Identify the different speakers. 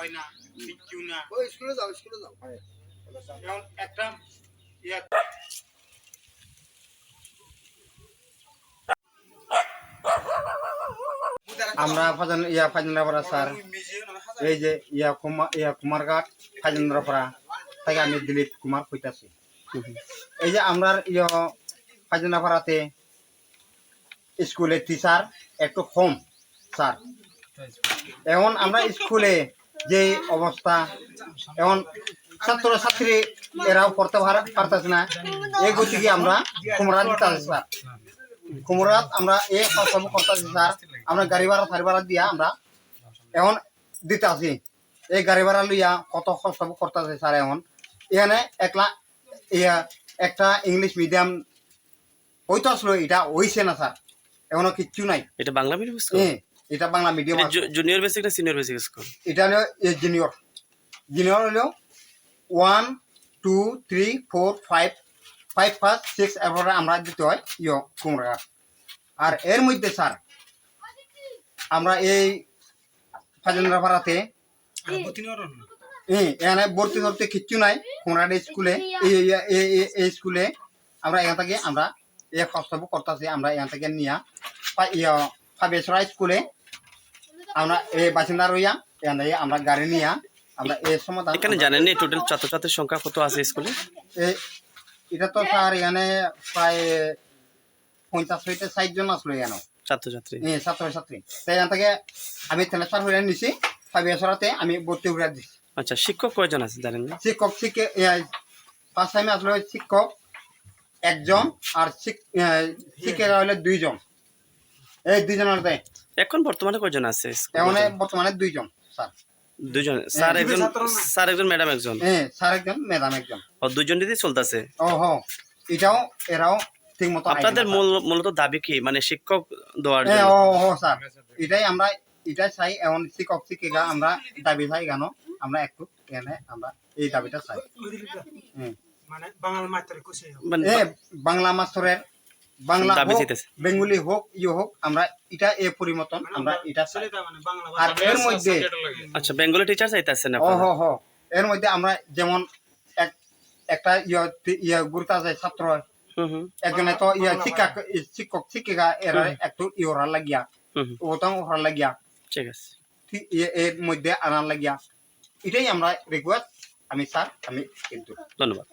Speaker 1: হয় না না।
Speaker 2: ওই স্কুলে যাও স্কুলে যাও।
Speaker 1: এখন একটা ইয়া
Speaker 3: আমরা ফাজান ইয়া স্যার। এই যে ইয়া কুমার ইয়া কুমারঘাট থেকে আমি দিলীপ কুমার কইতাছি। এই যে আমরা ইয়া ফাজান্দ্রাপাড়াতে স্কুলে টিচার একটু কম স্যার। এখন আমরা স্কুলে যে অবস্থা এখন ছাত্র ছাত্রী এরাও পড়তে পার- পারতেছে না। এই গতিকে আমরা কুমরা দিতে আছি স্যার? কুমরাত আমরা এই সব করতেছি স্যার। আমরা গাড়ি ভাড়া ফাড়ি ভাড়া দিয়া আমরা এখন দিতে আছি এই গাড়ি ভাড়া লইয়া কত সব করতেছে স্যার এখন? এখানে একলা ইয়া একটা ইংলিশ মিডিয়াম হইতো আসলো এটা হইছে না স্যার। এখনও কিচ্ছু নাই।
Speaker 4: এটা বাংলা মিডিয়াম
Speaker 3: হ্যাঁ। এটা বাংলা মিডিয়াম
Speaker 4: জুনিয়র বেসিক না সিনিয়র বেসিক স্কুল
Speaker 3: এটা হলো জুনিয়র জুনিয়র হলো one two three four five five first six এরপরে আমরা দিতে হয় ইয় কুমড়া। আর এর মধ্যে স্যার আমরা এই ফাজেন্দ্রাপাড়াতে এখানে ভর্তি ধরতে কিচ্ছু নাই। কুমড়ার স্কুলে এই স্কুলে আমরা এখান থেকে আমরা এই কষ্ট করতেছি আমরা এখান থেকে নিয়ে ফাবেসরা স্কুলে আমরা এই বাসিন্দা রইয়া এখান আমরা গাড়ি নিয়ে আমরা এই সমাধান
Speaker 4: এখানে জানেন নি টোটাল ছাত্রছাত্রীর সংখ্যা কত আছে স্কুলে?
Speaker 3: এটা তো স্যার এখানে প্রায় পঞ্চাশ হইতে ষাট জন আসলো এখানে।
Speaker 4: ছাত্রছাত্রী।
Speaker 3: এই ছাত্র ছাত্রী তাই এখান থেকে আমি ট্রান্সফার হয়ে নিছি ফাইভেশ্বরাতে আমি ভর্তি করে দিচ্ছি
Speaker 4: আচ্ছা শিক্ষক কয়জন আছে জানেন না?
Speaker 3: শিক্ষক শিক্ষে ফার্স্ট টাইমে আসলে শিক্ষক একজন আর শিক- এ, শিক্ষিকা হলে দুইজন। এই দুইজনের দেয়
Speaker 4: এখন বর্তমানে কয়জন আছে?
Speaker 3: এখন বর্তমানে? দুইজন স্যার।
Speaker 4: দুজন স্যার একজন স্যার একজন ম্যাডাম একজন?
Speaker 3: হ্যাঁ স্যার একজন ম্যাডাম একজন।
Speaker 4: ও দুজন দিদি চলতেছে?
Speaker 3: ও হো। এটাও এরাও ঠিক মতো
Speaker 4: আপনাদের মূল মূলত দাবি কি? মানে শিক্ষক দেওয়ার
Speaker 3: হ্যাঁ
Speaker 4: জন্য?
Speaker 3: ও ও স্যার। এটাই আমরা এটাই চাই এমন শিক্ষক শিক্ষিকা আমরা দাবি চাই কেন আমরা একটু এখানে আমরা এই দাবিটা চাই।
Speaker 1: মানে বাঙাল মাত্রে খুশি
Speaker 4: মানে
Speaker 3: বাংলা মাস্টরের বাংলা হোক বেঙ্গলি হোক ইয়ে হোক আমরা এটা এ পরিমতন আমরা এটা
Speaker 1: মানে বাংলা
Speaker 3: আর এর মধ্যে
Speaker 4: আচ্ছা বেঙ্গলি টিচার চাইতেছেন
Speaker 3: ও
Speaker 4: আপনারা?
Speaker 3: হো হো। এর মধ্যে আমরা যেমন এক একটা ইয়ে ইয়ে গুরুত্ব আছে ছাত্র। একজনে তো ইয়ে শিক্ষক শিক্ষক শিক্ষিকা এরা একটু ইয়োরা লাগিয়া। ওটাও ওরা লাগিয়া।
Speaker 4: ঠিক আছে।
Speaker 3: এর মধ্যে আনার লাগিয়া। এটাই আমরা রিকোয়েস্ট আমি স্যার আমি কিন্তু
Speaker 4: ধন্যবাদ।